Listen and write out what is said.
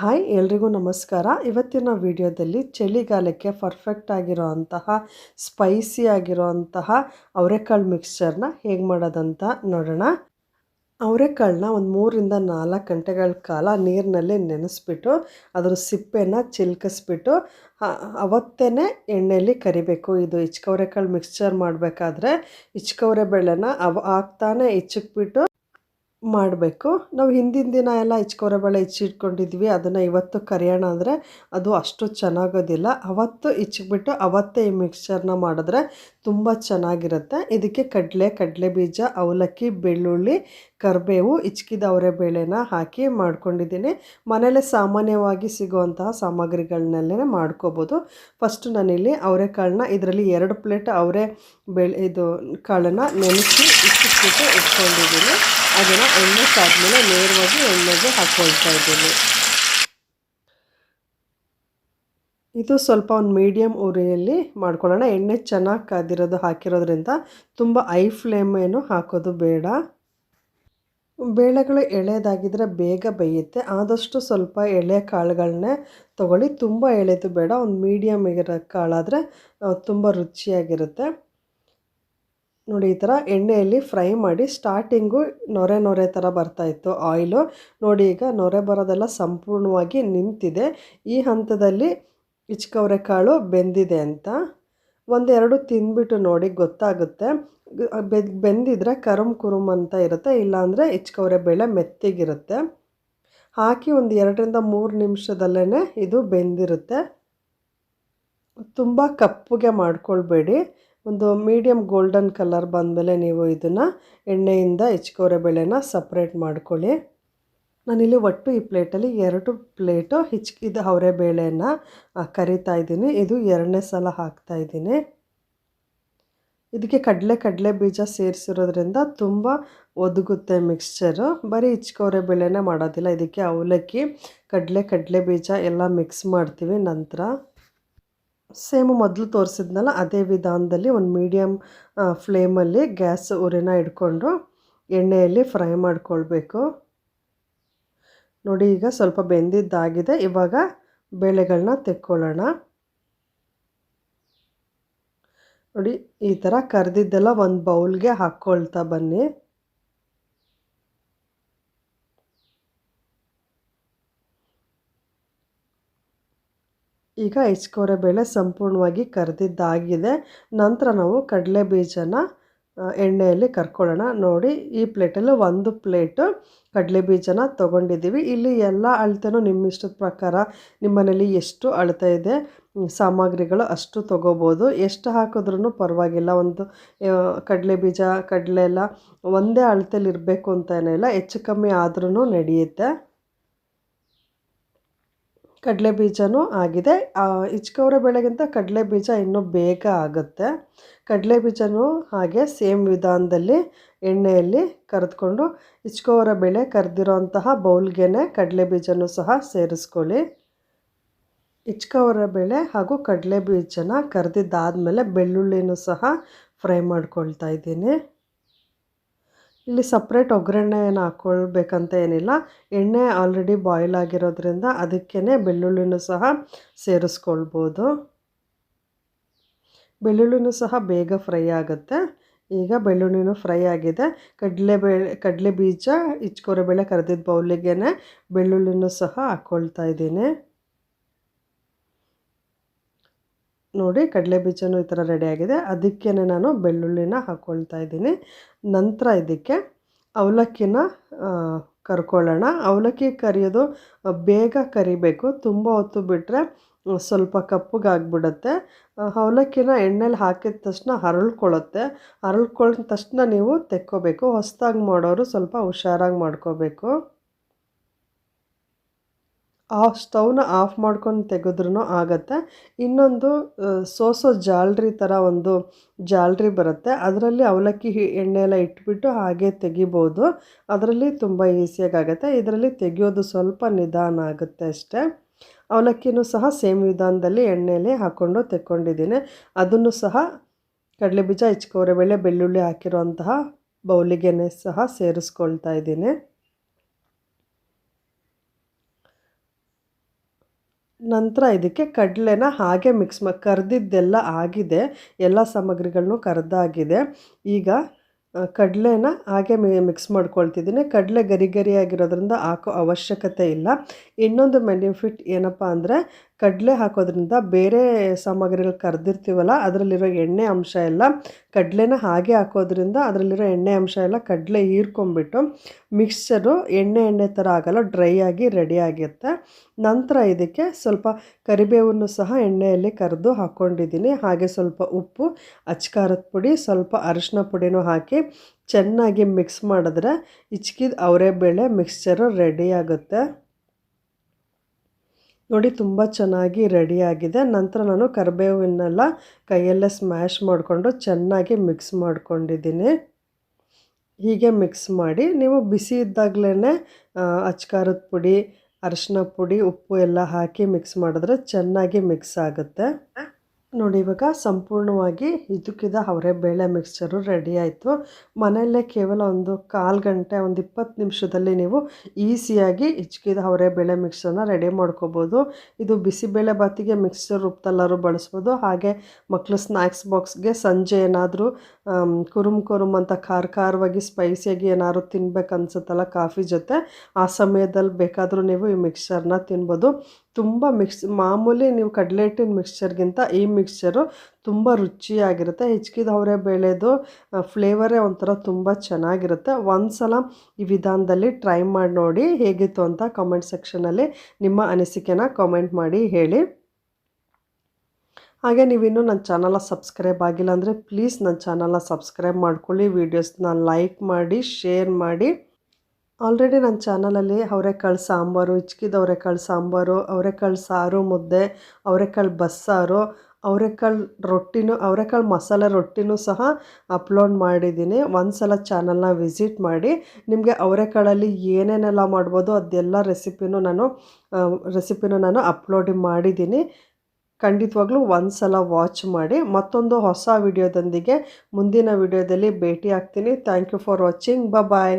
Hi, ಎಲ್ರಿಗೂ ನಮಸ್ಕಾರ. ಇವತ್ತಿನ ವಿಡಿಯೋದಲ್ಲಿ ಚಳಿಗಾಲಕ್ಕೆ ಪರ್ಫೆಕ್ಟ್ ಆಗಿರೋ ಅಂತಹ ಸ್ಪೈಸಿ ಆಗಿರೋ ಅಂತಹ ಅವರೆಕಾಳು ಮಿಕ್ಸ್ಚರ್ನ ಹೇಗೆ ಮಾಡೋದಂತ ನೋಡೋಣ. ಅವರೆಕಾಳನ್ನ ಒಂದು ಮೂರಿಂದ ನಾಲ್ಕು ಗಂಟೆಗಳ ಕಾಲ ನೀರಿನಲ್ಲಿ ನೆನೆಸ್ಬಿಟ್ಟು, ಅದರ ಸಿಪ್ಪೆನ ಚಿಲ್ಕಿಸ್ಬಿಟ್ಟು ಅವತ್ತೇ ಎಣ್ಣೆಯಲ್ಲಿ ಕರಿಬೇಕು. ಇದು ಇಚ್ಕವರೆಕಾಳು ಮಿಕ್ಸ್ಚರ್ ಮಾಡಬೇಕಾದ್ರೆ ಹಿಚ್ಕವರೆ ಬೇಳೆನ ಅವ, ಆಗ್ತಾನೆ ಇಚ್ಚಕ್ಬಿಟ್ಟು ಮಾಡಬೇಕು. ನಾವು ಹಿಂದಿನ ದಿನ ಎಲ್ಲ ಇಚ್ಕೊರೆ ಬೇಳೆ ಹೆಚ್ಚಿಟ್ಕೊಂಡಿದ್ವಿ. ಅದನ್ನು ಇವತ್ತು ಕರಿಯೋಣ ಅಂದರೆ ಅದು ಅಷ್ಟು ಚೆನ್ನಾಗೋದಿಲ್ಲ. ಅವತ್ತು ಇಚ್ಚಿಬಿಟ್ಟು ಅವತ್ತೇ ಈ ಮಿಕ್ಸ್ಚರ್ನ ಮಾಡಿದ್ರೆ ತುಂಬ ಚೆನ್ನಾಗಿರುತ್ತೆ. ಇದಕ್ಕೆ ಕಡಲೆ ಕಡಲೆ ಬೀಜ, ಅವಲಕ್ಕಿ, ಬೆಳ್ಳುಳ್ಳಿ, ಕರಿಬೇವು, ಇಚ್ಕಿದ ಅವರೆ ಬೇಳೆನ ಹಾಕಿ ಮಾಡ್ಕೊಂಡಿದ್ದೀನಿ. ಮನೇಲೆ ಸಾಮಾನ್ಯವಾಗಿ ಸಿಗುವಂತಹ ಸಾಮಗ್ರಿಗಳನ್ನೆಲ್ಲೇ ಮಾಡ್ಕೋಬೋದು. ಫಸ್ಟು ನಾನಿಲ್ಲಿ ಅವರೆಕಾಳನ್ನ ಇದರಲ್ಲಿ ಎರಡು ಪ್ಲೇಟ್ ಅವರೆ ಬೆಳೆ, ಇದು ಕಾಳನ್ನು ನೆನೆಸಿ ಇಟ್ಟುಕೊಂಡಿದ್ದೀನಿ ಇಟ್ಕೊಂಡಿದ್ದೀನಿ. ಅದನ್ನು ಎಣ್ಣೆ ಸಾದ್ಮೇಲೆ ನೇರವಾಗಿ ಎಣ್ಣೆಗೆ ಹಾಕ್ಕೊಳ್ತಾ ಇದ್ದೀನಿ. ಇದು ಸ್ವಲ್ಪ ಒಂದು ಮೀಡಿಯಮ್ ಉರಿಯಲ್ಲಿ ಮಾಡ್ಕೊಳ್ಳೋಣ. ಎಣ್ಣೆ ಚೆನ್ನಾಗಿ ಕಾದಿರೋದು ಹಾಕಿರೋದ್ರಿಂದ ತುಂಬ ಐ ಫ್ಲೇಮ್ ಏನು ಹಾಕೋದು ಬೇಡ. ಬೇಳೆಗಳು ಎಳೆದಾಗಿದ್ದರೆ ಬೇಗ ಬೇಯುತ್ತೆ. ಆದಷ್ಟು ಸ್ವಲ್ಪ ಎಳೆ ಕಾಳುಗಳನ್ನೇ ತೊಗೊಳ್ಳಿ. ತುಂಬ ಎಳೆದು ಬೇಡ. ಒಂದು ಮೀಡಿಯಮ್ ಇರೋ ಕಾಳಾದರೆ ತುಂಬ ರುಚಿಯಾಗಿರುತ್ತೆ. ನೋಡಿ, ಈ ಥರ ಎಣ್ಣೆಯಲ್ಲಿ ಫ್ರೈ ಮಾಡಿ ಸ್ಟಾರ್ಟಿಂಗು ನೊರೆ ನೊರೆ ಥರ ಬರ್ತಾಯಿತ್ತು ಆಯಿಲು ನೋಡಿ, ಈಗ ನೊರೆ ಬರೋದೆಲ್ಲ ಸಂಪೂರ್ಣವಾಗಿ ನಿಂತಿದೆ. ಈ ಹಂತದಲ್ಲಿ ಇಚ್ಕವರೆ ಕಾಳು ಬೆಂದಿದೆ ಅಂತ. ಒಂದೆರಡು ತಿಂದ್ಬಿಟ್ಟು ನೋಡಿ ಗೊತ್ತಾಗುತ್ತೆ. ಬೆಂದಿದ್ರೆ ಕರುಮ್ ಕುರುಮ್ ಅಂತ ಇರುತ್ತೆ, ಇಲ್ಲಾಂದರೆ ಇಚ್ಕವರೆ ಬೇಳೆ ಮೆತ್ತಿಗಿರುತ್ತೆ. ಹಾಕಿ ಒಂದು ಎರಡರಿಂದ ಮೂರು ನಿಮಿಷದಲ್ಲೇ ಇದು ಬೆಂದಿರುತ್ತೆ. ತುಂಬ ಕಪ್ಪುಗೆ ಮಾಡ್ಕೊಳ್ಬೇಡಿ. ಒಂದು ಮೀಡಿಯಮ್ ಗೋಲ್ಡನ್ ಕಲರ್ ಬಂದಮೇಲೆ ನೀವು ಇದನ್ನು ಎಣ್ಣೆಯಿಂದ ಹೆಚ್ಕೋರೆ ಬೇಳೆನ ಸಪ್ರೇಟ್ ಮಾಡ್ಕೊಳ್ಳಿ. ನಾನಿಲ್ಲಿ ಒಟ್ಟು ಈ ಪ್ಲೇಟಲ್ಲಿ ಎರಡು ಪ್ಲೇಟು ಹಿಚ್ಕಿದ ಅವರೆ ಬೇಳೆನ ಕರಿತಾ ಇದ್ದೀನಿ. ಇದು ಎರಡನೇ ಸಲ ಹಾಕ್ತಾಯಿದ್ದೀನಿ ಇದಕ್ಕೆ ಕಡಲೆ ಕಡಲೆ ಬೀಜ ಸೇರಿಸಿರೋದ್ರಿಂದ ತುಂಬ ಒದಗುತ್ತೆ ಮಿಕ್ಸ್ಚರು ಬರೀ ಹಿಚ್ಕೋರೆ ಬೇಳೆನೇ ಮಾಡೋದಿಲ್ಲ. ಇದಕ್ಕೆ ಅವಲಕ್ಕಿ, ಕಡಲೆ ಕಡಲೆ ಬೀಜ ಎಲ್ಲ ಮಿಕ್ಸ್ ಮಾಡ್ತೀವಿ ನಂತರ. ಸೇಮು ಮೊದಲು ತೋರಿಸಿದ್ನಲ್ಲ, ಅದೇ ವಿಧಾನದಲ್ಲಿ ಒಂದು ಮೀಡಿಯಮ್ ಫ್ಲೇಮಲ್ಲಿ ಗ್ಯಾಸ್ ಉರಿನ ಇಟ್ಕೊಂಡು ಎಣ್ಣೆಯಲ್ಲಿ ಫ್ರೈ ಮಾಡ್ಕೊಳ್ಬೇಕು. ನೋಡಿ, ಈಗ ಸ್ವಲ್ಪ ಬೆಂದಿದ್ದಾಗಿದೆ. ಇವಾಗ ಬೇಳೆಗಳನ್ನ ತೆಕ್ಕೊಳ್ಳೋಣ. ನೋಡಿ, ಈ ಥರ ಕರೆದಿದ್ದೆಲ್ಲ ಒಂದು ಬೌಲ್ಗೆ ಹಾಕ್ಕೊಳ್ತಾ ಬನ್ನಿ. ಈಗ ಬೇಳೆ ಸಂಪೂರ್ಣವಾಗಿ ಕರೆದಿದ್ದಾಗಿದೆ. ನಂತರ ನಾವು ಕಡಲೆ ಬೀಜನ ಎಣ್ಣೆಯಲ್ಲಿ ಕರ್ಕೊಳ್ಳೋಣ. ನೋಡಿ, ಈ ಪ್ಲೇಟಲ್ಲಿ ಒಂದು ಪ್ಲೇಟು ಕಡಲೆ ಬೀಜನ ತೊಗೊಂಡಿದ್ದೀವಿ. ಇಲ್ಲಿ ಎಲ್ಲ ಅಳತೆನೂ ನಿಮ್ಮ ಇಷ್ಟದ ಪ್ರಕಾರ ನಿಮ್ಮನೇಲಿ ಎಷ್ಟು ಅಳತೆ ಇದೆ ಸಾಮಗ್ರಿಗಳು ಅಷ್ಟು ತೊಗೋಬೋದು. ಎಷ್ಟು ಹಾಕಿದ್ರೂ ಪರವಾಗಿಲ್ಲ. ಒಂದು ಕಡಲೆ ಬೀಜ, ಕಡಲೆ ಎಲ್ಲ ಒಂದೇ ಅಳತೆಲಿ ಇರಬೇಕು ಅಂತೇನಿಲ್ಲ ಹೆಚ್ಚು ಕಮ್ಮಿ ಆದ್ರೂ ನಡೆಯುತ್ತೆ. ಕಡಲೆ ಬೀಜವೂ ಆಗಿದೆ. ಹಿಚ್ಕವ್ರ ಬೆಳೆಗಿಂತ ಕಡಲೆ ಬೀಜ ಇನ್ನೂ ಬೇಗ ಆಗುತ್ತೆ. ಕಡಲೆ ಬೀಜನೂ ಹಾಗೆ ಸೇಮ್ ವಿಧಾನದಲ್ಲಿ ಎಣ್ಣೆಯಲ್ಲಿ ಕರೆದುಕೊಂಡು ಇಚ್ಕೋವರ ಬೇಳೆ ಕರೆದಿರೋಂತಹ ಬೌಲ್ಗೆನೆ ಕಡಲೆ ಬೀಜನೂ ಸಹ ಸೇರಿಸ್ಕೊಳ್ಳಿ. ಇಚ್ಕವರ ಬೆಳೆ ಹಾಗೂ ಕಡಲೆ ಬೀಜನ ಕರೆದಿದ್ದಾದಮೇಲೆ ಬೆಳ್ಳುಳ್ಳಿನೂ ಸಹ ಫ್ರೈ ಮಾಡ್ಕೊಳ್ತಾ ಇದ್ದೀನಿ. ಇಲ್ಲಿ ಸಪ್ರೇಟ್ ಒಗ್ಗರಣೆ ಏನು ಹಾಕ್ಕೊಳ್ಬೇಕಂತ ಏನಿಲ್ಲ. ಎಣ್ಣೆ ಆಲ್ರೆಡಿ ಬಾಯ್ಲ್ ಆಗಿರೋದ್ರಿಂದ ಅದಕ್ಕೇ ಬೆಳ್ಳುಳ್ಳಿನೂ ಸಹ ಸೇರಿಸ್ಕೊಳ್ಬೋದು. ಬೆಳ್ಳುಳ್ಳಿನೂ ಸಹ ಬೇಗ ಫ್ರೈ ಆಗುತ್ತೆ. ಈಗ ಬೆಳ್ಳುಳ್ಳಿನೂ ಫ್ರೈ ಆಗಿದೆ. ಕಡಲೆಬೇಳೆ ಕಡಲೆ ಬೀಜ, ಇಚ್ಕೊರೆ ಬೇಳೆ ಕರೆದಿದ್ದ ಬೌಲಿಗೆ ಬೆಳ್ಳುಳ್ಳಿನೂ ಸಹ ಹಾಕ್ಕೊಳ್ತಾ ಇದ್ದೀನಿ. ನೋಡಿ ಕಡಲೆ ಬೀಜನೂ ಈ ಥರ ರೆಡಿಯಾಗಿದೆ ಅದಕ್ಕೇ ನಾನು ಬೆಳ್ಳುಳ್ಳಿನ ಹಾಕ್ಕೊಳ್ತಾ ಇದ್ದೀನಿ. ನಂತರ ಇದಕ್ಕೆ ಅವಲಕ್ಕಿನ ಕರ್ಕೊಳ್ಳೋಣ. ಅವಲಕ್ಕಿ ಕರಿಯೋದು ಬೇಗ ಕರಿಬೇಕು. ತುಂಬ ಹೊತ್ತು ಬಿಟ್ಟರೆ ಸ್ವಲ್ಪ ಕಪ್ಪಗಾಗ್ಬಿಡುತ್ತೆ. ಅವಲಕ್ಕಿನ ಎಣ್ಣೆಲಿ ಹಾಕಿದ ತಕ್ಷಣ ಹರಳ್ಕೊಳ್ಳುತ್ತೆ. ಹರಳ್ಕೊಂಡ ತಕ್ಷಣ ನೀವು ತೆಕ್ಕೋಬೇಕು. ಹೊಸ್ದಾಗಿ ಮಾಡೋರು ಸ್ವಲ್ಪ ಹುಷಾರಾಗಿ ಮಾಡ್ಕೋಬೇಕು. ಆ ಸ್ಟವ್ನ ಆಫ್ ಮಾಡ್ಕೊಂಡು ತೆಗೆದ್ರೂ ಆಗುತ್ತೆ. ಇನ್ನೊಂದು ಸೋಸೋ ಜಾಲ್ರಿ ಥರ ಒಂದು ಜಾಲ್ರಿ ಬರುತ್ತೆ. ಅದರಲ್ಲಿ ಅವಲಕ್ಕಿ ಎಣ್ಣೆ ಎಲ್ಲ ಇಟ್ಬಿಟ್ಟು ಹಾಗೆ ತೆಗಿಬೋದು. ಅದರಲ್ಲಿ ತುಂಬ ಈಸಿಯಾಗುತ್ತೆ ಇದರಲ್ಲಿ ತೆಗೆಯೋದು ಸ್ವಲ್ಪ ನಿಧಾನ ಆಗುತ್ತೆ ಅಷ್ಟೇ. ಅವಲಕ್ಕಿನೂ ಸಹ ಸೇಮ್ ವಿಧಾನದಲ್ಲಿ ಎಣ್ಣೆಯಲ್ಲಿ ಹಾಕ್ಕೊಂಡು ತೆಕ್ಕೊಂಡಿದ್ದೀನಿ. ಅದನ್ನು ಸಹ ಕಡಲೆಬೀಜ ಬೆಳೆ ಬೆಳ್ಳುಳ್ಳಿ ಹಾಕಿರೋಂತಹ ಬೌಲಿಗೆನೆ ಸಹ ಸೇರಿಸ್ಕೊಳ್ತಾ ಇದ್ದೀನಿ. ನಂತರ ಇದಕ್ಕೆ ಕಡಲೆನ ಹಾಗೆ ಮಿಕ್ಸ್ ಮಾ, ಕರೆದಿದ್ದೆಲ್ಲ ಆಗಿದೆ. ಎಲ್ಲ ಸಾಮಗ್ರಿಗಳನ್ನೂ ಕರೆದಾಗಿದೆ. ಈಗ ಕಡಲೆನ ಹಾಗೆ ಮಿಕ್ಸ್ ಮಾಡ್ಕೊಳ್ತಿದ್ದೀನಿ. ಕಡಲೆ ಗರಿ ಗರಿಯಾಗಿರೋದ್ರಿಂದ ಹಾಕೋ ಅವಶ್ಯಕತೆ ಇಲ್ಲ. ಇನ್ನೊಂದು ಬೆನಿಫಿಟ್ ಏನಪ್ಪ ಅಂದರೆ ಕಡಲೆ ಹಾಕೋದ್ರಿಂದ ಬೇರೆ ಸಾಮಗ್ರಿಗಳು ಕರೆದಿರ್ತೀವಲ್ಲ, ಅದರಲ್ಲಿರೋ ಎಣ್ಣೆ ಅಂಶ ಎಲ್ಲ ಕಡಲೆನ ಹಾಗೆ ಹಾಕೋದ್ರಿಂದ ಅದರಲ್ಲಿರೋ ಎಣ್ಣೆ ಅಂಶ ಎಲ್ಲ ಕಡಲೆ ಹೀರ್ಕೊಂಬಿಟ್ಟು ಮಿಕ್ಸರು ಎಣ್ಣೆ ಎಣ್ಣೆ ಥರ ಆಗಲ್ಲ, ಡ್ರೈ ಆಗಿ ರೆಡಿ ಆಗಿರುತ್ತೆ. ನಂತರ ಇದಕ್ಕೆ ಸ್ವಲ್ಪ ಕರಿಬೇವನ್ನು ಸಹ ಎಣ್ಣೆಯಲ್ಲಿ ಕರೆದು ಹಾಕ್ಕೊಂಡಿದ್ದೀನಿ ಹಾಗೆ ಸ್ವಲ್ಪ ಉಪ್ಪು, ಅಚ್ಕಾರದ ಪುಡಿ, ಸ್ವಲ್ಪ ಅರಿಶಿನ ಪುಡಿನೂ ಹಾಕಿ ಚೆನ್ನಾಗಿ ಮಿಕ್ಸ್ ಮಾಡಿದ್ರೆ ಹಿಚ್ಕಿದ ಅವರೆಬೇಳೆ ಮಿಕ್ಸ್ಚರು ರೆಡಿ ಆಗುತ್ತೆ. ನೋಡಿ ತುಂಬ ಚೆನ್ನಾಗಿ ರೆಡಿಯಾಗಿದೆ ನಂತರ ನಾನು ಕರಿಬೇವನ್ನೆಲ್ಲ ಕೈಯಲ್ಲೇ ಸ್ಮ್ಯಾಶ್ ಮಾಡಿಕೊಂಡು ಚೆನ್ನಾಗಿ ಮಿಕ್ಸ್ ಮಾಡ್ಕೊಂಡಿದ್ದೀನಿ. ಹೀಗೆ ಮಿಕ್ಸ್ ಮಾಡಿ ನೀವು ಬಿಸಿ ಇದ್ದಾಗಲೇ ಅಚ್ಕಾರದ ಪುಡಿ, ಅರಿಶಿನ ಪುಡಿ, ಉಪ್ಪು ಎಲ್ಲ ಹಾಕಿ ಮಿಕ್ಸ್ ಮಾಡಿದ್ರೆ ಚೆನ್ನಾಗಿ ಮಿಕ್ಸ್ ಆಗುತ್ತೆ. ನೋಡಿ, ಇವಾಗ ಸಂಪೂರ್ಣವಾಗಿ ಇದಕ್ಕಿದ ಅವರೆಬೇಳೆ ಮಿಕ್ಸ್ಚರು ರೆಡಿ ಆಯಿತು. ಮನೆಯಲ್ಲೇ ಕೇವಲ ಒಂದು ಕಾಲು ಗಂಟೆ, ಒಂದು ಇಪ್ಪತ್ತು ನಿಮಿಷದಲ್ಲಿ ನೀವು ಈಸಿಯಾಗಿ ಹಿಚ್ಕಿದ ಅವರೆಬೇಳೆ ಮಿಕ್ಸರ್ನ ರೆಡಿ ಮಾಡ್ಕೋಬೋದು. ಇದು ಬಿಸಿಬೇಳೆ ಬಾತಿಗೆ ಮಿಕ್ಸ್ಚರ್ ರೂಪದಲ್ಲಾದ್ರು ಬಳಸ್ಬೋದು. ಹಾಗೆ ಮಕ್ಕಳು ಸ್ನ್ಯಾಕ್ಸ್ ಬಾಕ್ಸ್ಗೆ ಸಂಜೆ ಏನಾದರೂ ಕುರುಮ್ ಕುರುಮ್ ಅಂತ ಖಾರ ಖಾರವಾಗಿ ಸ್ಪೈಸಿಯಾಗಿ ಏನಾದ್ರು ತಿನ್ಬೇಕು ಅನ್ಸುತ್ತಲ್ಲ ಕಾಫಿ ಜೊತೆ, ಆ ಸಮಯದಲ್ಲಿ ಬೇಕಾದರೂ ನೀವು ಈ ಮಿಕ್ಸ್ಚರ್ನ ತಿನ್ಬೋದು. ತುಂಬ ಮಿಕ್ಸ್ ಮಾಮೂಲಿ ನೀವು ಕಡಲೆ ಹಿಟ್ಟಿನ ಮಿಕ್ಸ್ಚರ್ಗಿಂತ ಈ ಮಿಕ್ಸ್ಚರು ತುಂಬ ರುಚಿಯಾಗಿರುತ್ತೆ. ಹೆಚ್ಚಿದ ಅವರೆ ಬೇಳೆದು ಫ್ಲೇವರೇ ಒಂಥರ ತುಂಬ ಚೆನ್ನಾಗಿರುತ್ತೆ. ಒಂದು ಸಲ ಈ ವಿಧಾನದಲ್ಲಿ ಟ್ರೈ ಮಾಡಿ ನೋಡಿ ಹೇಗಿತ್ತು ಅಂತ ಕಾಮೆಂಟ್ ಸೆಕ್ಷನಲ್ಲಿ ನಿಮ್ಮ ಅನಿಸಿಕೆನ ಕಾಮೆಂಟ್ ಮಾಡಿ ಹೇಳಿ. ಹಾಗೆ ನೀವಿನ್ನೂ ನನ್ನ ಚಾನಲ ಸಬ್ಸ್ಕ್ರೈಬ್ ಆಗಿಲ್ಲ ಅಂದರೆ ಪ್ಲೀಸ್ ನನ್ನ ಚಾನಲ ಸಬ್ಸ್ಕ್ರೈಬ್ ಮಾಡ್ಕೊಳ್ಳಿ. ವೀಡಿಯೋಸ್ನ ಲೈಕ್ ಮಾಡಿ ಶೇರ್ ಮಾಡಿ. ಆಲ್ರೆಡಿ ನನ್ನ ಚಾನಲಲ್ಲಿ ಅವರೆಕಾಳು ಸಾಂಬಾರು ಹಿಚ್ಕಿದ ಅವರೆಕಾಳು ಸಾಂಬಾರು, ಅವರೆಕಾಳು ಸಾರು ಮುದ್ದೆ, ಅವರೆಕಾಳು ಬಸ್ಸಾರು, ಅವರೆಕಾಳು ರೊಟ್ಟಿನೂ, ಅವರೆಕಾಳು ಮಸಾಲೆ ರೊಟ್ಟಿನೂ ಸಹ ಅಪ್ಲೋಡ್ ಮಾಡಿದ್ದೀನಿ. ಒಂದು ಸಲ ಚಾನಲ್ನ ವಿಸಿಟ್ ಮಾಡಿ, ನಿಮಗೆ ಅವರೆಕಾಳಲ್ಲಿ ಏನೇನೆಲ್ಲ ಮಾಡ್ಬೋದು ಅದೆಲ್ಲ ರೆಸಿಪಿನೂ ನಾನು ರೆಸಿಪಿನೂ ನಾನು ಅಪ್ಲೋಡ್ ಮಾಡಿದ್ದೀನಿ. ಖಂಡಿತವಾಗ್ಲೂ ಒಂದು ಸಲ ವಾಚ್ ಮಾಡಿ, ಮತ್ತೊಂದು ಹೊಸ ವಿಡಿಯೋದೊಂದಿಗೆ ಮುಂದಿನ ವಿಡಿಯೋದಲ್ಲಿ ಭೇಟಿ ಆಗ್ತೀನಿ thank you for watching bye